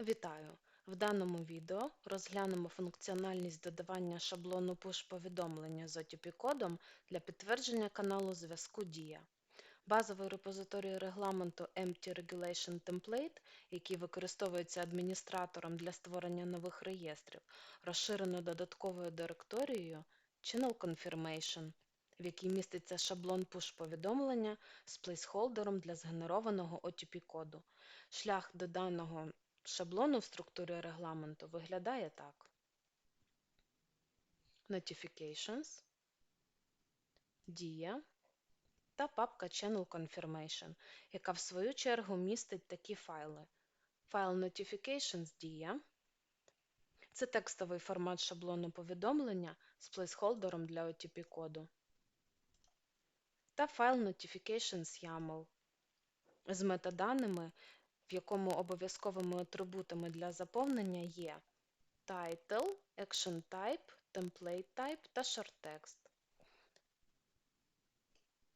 Вітаю! В даному відео розглянемо функціональність додавання шаблону push-повідомлення з OTP-кодом для підтвердження каналу зв'язку Дія. Базовий репозиторій регламенту Empty Regulation Template, який використовується адміністратором для створення нових реєстрів, розширено додатковою директорією Channel Confirmation, в якій міститься шаблон push-повідомлення з плейсхолдером для згенерованого OTP-коду. Шлях до даного шаблону в структурі регламенту виглядає так. Notifications, Дія та папка Channel Confirmation, яка в свою чергу містить такі файли. Файл Notifications Дія. Це текстовий формат шаблону повідомлення з плейсхолдером для OTP-коду. Та файл Notifications YAML з метаданими, в якому обов'язковими атрибутами для заповнення є title, action type, template type та short text.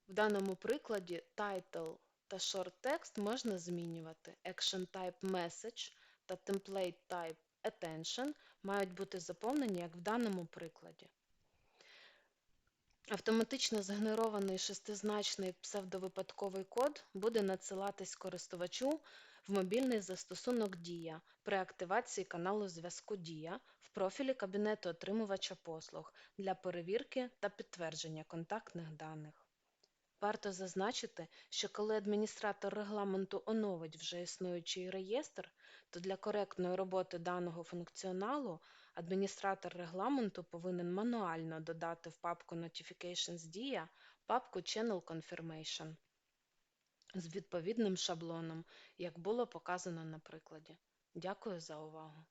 В даному прикладі title та short text можна змінювати. Action type message та template type attention мають бути заповнені, як в даному прикладі. Автоматично згенерований шестизначний псевдовипадковий код буде надсилатись користувачу в мобільний застосунок Дія при активації каналу зв'язку Дія в профілі кабінету отримувача послуг для перевірки та підтвердження контактних даних. Варто зазначити, що коли адміністратор регламенту оновить вже існуючий реєстр, то для коректної роботи даного функціоналу адміністратор регламенту повинен мануально додати в папку Notifications Дія папку Channel Confirmation з відповідним шаблоном, як було показано на прикладі. Дякую за увагу!